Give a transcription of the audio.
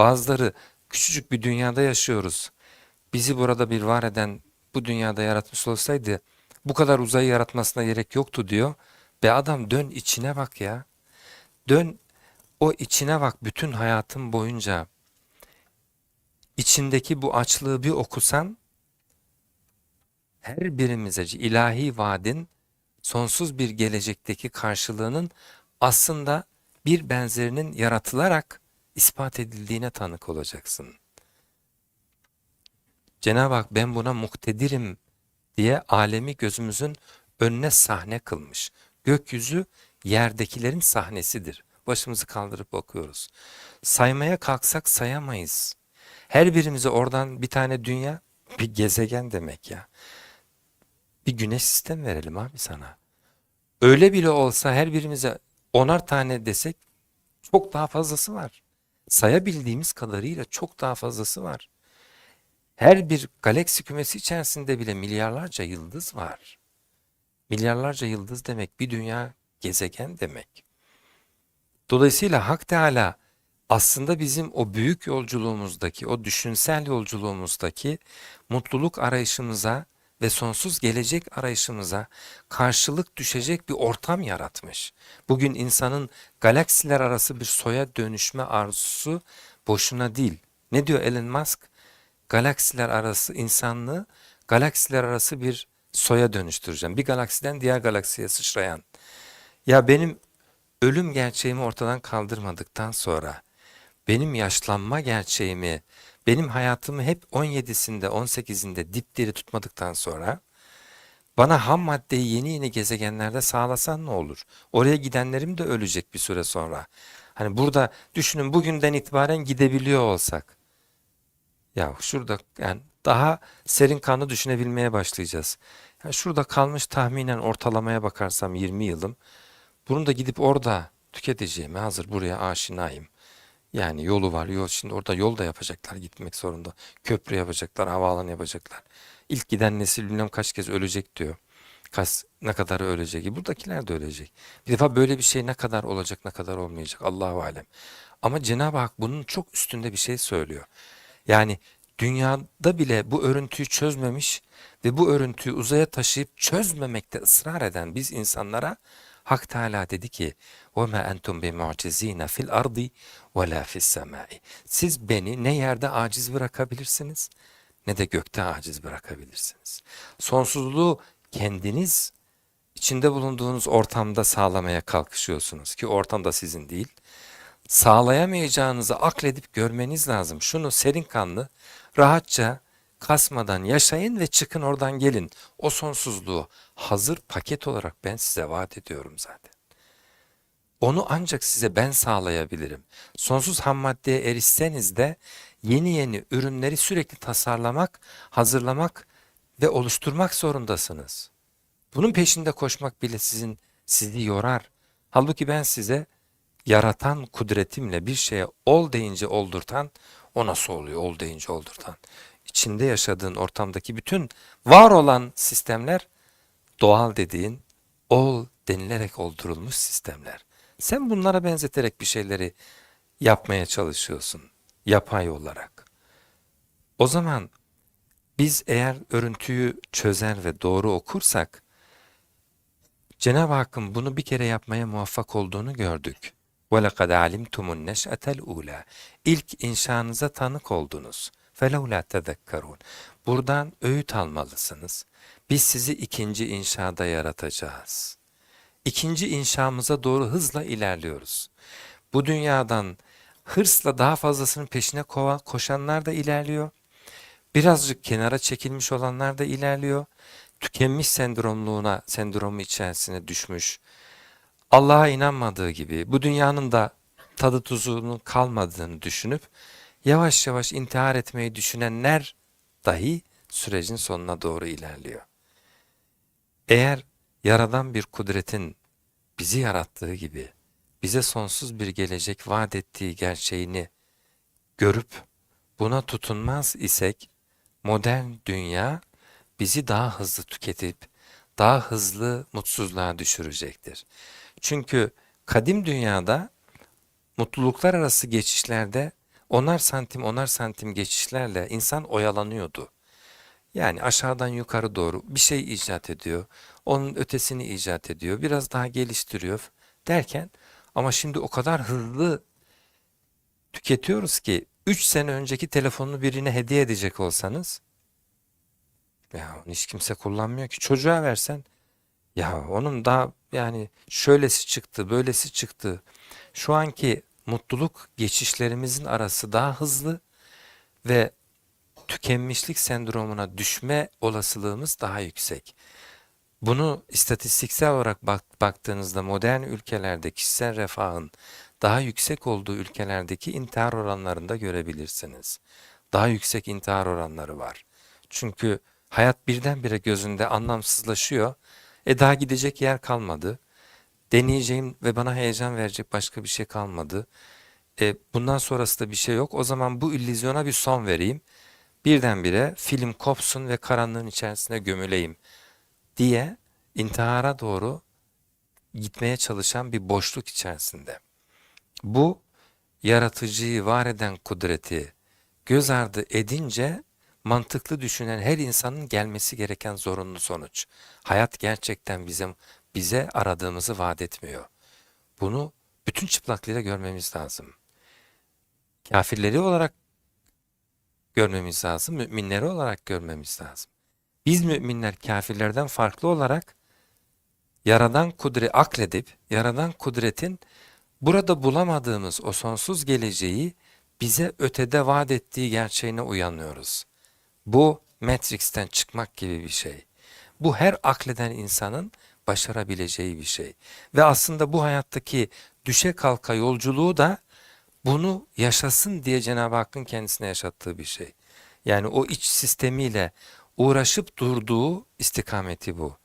Bazıları küçücük bir dünyada yaşıyoruz. Bizi burada bir var eden bu dünyada yaratmış olsaydı bu kadar uzayı yaratmasına gerek yoktu diyor. Be adam dön içine bak ya. Dön o içine bak bütün hayatın boyunca. İçindeki bu açlığı bir okusan her birimize ilahi vaadin sonsuz bir gelecekteki karşılığının aslında bir benzerinin yaratılarak ispat edildiğine tanık olacaksın. Cenab-ı Hak ben buna muktedirim diye alemi gözümüzün önüne sahne kılmış. Gökyüzü yerdekilerin sahnesidir. Başımızı kaldırıp bakıyoruz. Saymaya kalksak sayamayız. Her birimize oradan bir tane dünya, bir gezegen demek ya. Bir güneş sistem verelim abi sana. Öyle bile olsa her birimize onar tane desek çok daha fazlası var. Sayabildiğimiz kadarıyla çok daha fazlası var. Her bir galaksi kümesi içerisinde bile milyarlarca yıldız var. Milyarlarca yıldız demek bir dünya gezegen demek. Dolayısıyla Hak Teala aslında bizim o büyük yolculuğumuzdaki, o düşünsel yolculuğumuzdaki mutluluk arayışımıza ve sonsuz gelecek arayışımıza karşılık düşecek bir ortam yaratmış. Bugün insanın galaksiler arası bir soya dönüşme arzusu boşuna değil. Ne diyor Elon Musk? Galaksiler arası insanlığı galaksiler arası bir soya dönüştüreceğim. Bir galaksiden diğer galaksiye sıçrayan. Ya benim ölüm gerçeğimi ortadan kaldırmadıktan sonra benim yaşlanma gerçeğimi, benim hayatımı hep 17'sinde 18'inde dipdiri tutmadıktan sonra bana ham maddeyi yeni yeni gezegenlerde sağlasan ne olur? Oraya gidenlerim de ölecek bir süre sonra. Hani burada düşünün bugünden itibaren gidebiliyor olsak. Ya şurada yani daha serin kanlı düşünebilmeye başlayacağız. Ya şurada kalmış tahminen ortalamaya bakarsam 20 yılım. Bunu da gidip orada tüketeceğime hazır buraya aşinayım. Yani yolu var. Yol şimdi orada yol da yapacaklar gitmek zorunda. Köprü yapacaklar, havaalanı yapacaklar. İlk giden nesil bilmem kaç kez ölecek diyor. Kaç, ne kadar ölecek. Buradakiler de ölecek. Bir defa böyle bir şey ne kadar olacak, ne kadar olmayacak. Allahu alem. Ama Cenab-ı Hak bunun çok üstünde bir şey söylüyor. Yani dünyada bile bu örüntüyü çözmemiş ve bu örüntüyü uzaya taşıyıp çözmemekte ısrar eden biz insanlara Hak Teala dedi ki: "Ve ma entum bimu'cizina fil ardi ve la fis. Siz beni ne yerde aciz bırakabilirsiniz ne de gökte aciz bırakabilirsiniz. Sonsuzluğu kendiniz içinde bulunduğunuz ortamda sağlamaya kalkışıyorsunuz ki ortamda sizin değil. Sağlayamayacağınızı akledip görmeniz lazım. Şunu serin kanlı, rahatça kasmadan yaşayın ve çıkın oradan gelin. O sonsuzluğu hazır paket olarak ben size vaat ediyorum zaten. Onu ancak size ben sağlayabilirim. Sonsuz ham maddeye erişseniz de yeni yeni ürünleri sürekli tasarlamak, hazırlamak ve oluşturmak zorundasınız. Bunun peşinde koşmak bile sizin sizi yorar. Halbuki ben size yaratan kudretimle bir şeye ol deyince oldurtan, o nasıl oluyor ol deyince oldurtan İçinde yaşadığın ortamdaki bütün var olan sistemler doğal dediğin ol denilerek oldurulmuş sistemler. Sen bunlara benzeterek bir şeyleri yapmaya çalışıyorsun yapay olarak. O zaman biz eğer örüntüyü çözer ve doğru okursak Cenab-ı Hakk'ın bunu bir kere yapmaya muvaffak olduğunu gördük. وَلَقَدْ عَلِمْتُمُ النَّشْأَةَ الْعُولَى İlk inşanıza tanık oldunuz. فَلَوْلَا تَذَكَّرُونَ Buradan öğüt almalısınız. Biz sizi ikinci inşada yaratacağız. İkinci inşamıza doğru hızla ilerliyoruz. Bu dünyadan hırsla daha fazlasının peşine kova, koşanlar da ilerliyor. Birazcık kenara çekilmiş olanlar da ilerliyor. Tükenmiş sendromluğuna, sendromu içerisine düşmüş. Allah'a inanmadığı gibi bu dünyanın da tadı tuzunun kalmadığını düşünüp yavaş yavaş intihar etmeyi düşünenler dahi sürecin sonuna doğru ilerliyor. Eğer yaradan bir kudretin bizi yarattığı gibi bize sonsuz bir gelecek vaat ettiği gerçeğini görüp buna tutunmaz isek modern dünya bizi daha hızlı tüketip daha hızlı mutsuzluğa düşürecektir. Çünkü kadim dünyada mutluluklar arası geçişlerde onar santim onar santim geçişlerle insan oyalanıyordu. Yani aşağıdan yukarı doğru bir şey icat ediyor. Onun ötesini icat ediyor. Biraz daha geliştiriyor derken ama şimdi o kadar hızlı tüketiyoruz ki 3 sene önceki telefonunu birine hediye edecek olsanız ya hiç kimse kullanmıyor ki. Çocuğa versen ya onun daha yani şöylesi çıktı, böylesi çıktı. Şu anki mutluluk geçişlerimizin arası daha hızlı ve tükenmişlik sendromuna düşme olasılığımız daha yüksek. Bunu istatistiksel olarak bak- baktığınızda modern ülkelerde kişisel refahın daha yüksek olduğu ülkelerdeki intihar oranlarında görebilirsiniz. Daha yüksek intihar oranları var. Çünkü hayat birdenbire gözünde anlamsızlaşıyor. E daha gidecek yer kalmadı. Deneyeceğim ve bana heyecan verecek başka bir şey kalmadı. E, bundan sonrası da bir şey yok. O zaman bu illüzyona bir son vereyim. Birdenbire film kopsun ve karanlığın içerisine gömüleyim diye intihara doğru gitmeye çalışan bir boşluk içerisinde. Bu yaratıcıyı var eden kudreti göz ardı edince mantıklı düşünen her insanın gelmesi gereken zorunlu sonuç. Hayat gerçekten bize bize aradığımızı vaat etmiyor. Bunu bütün çıplaklığıyla görmemiz lazım. Kafirleri olarak görmemiz lazım, müminleri olarak görmemiz lazım. Biz müminler kafirlerden farklı olarak yaradan kudret akledip yaradan kudretin burada bulamadığımız o sonsuz geleceği bize ötede vaat ettiği gerçeğine uyanıyoruz. Bu Matrix'ten çıkmak gibi bir şey. Bu her akleden insanın başarabileceği bir şey. Ve aslında bu hayattaki düşe kalka yolculuğu da bunu yaşasın diye Cenab-ı Hakk'ın kendisine yaşattığı bir şey. Yani o iç sistemiyle uğraşıp durduğu istikameti bu.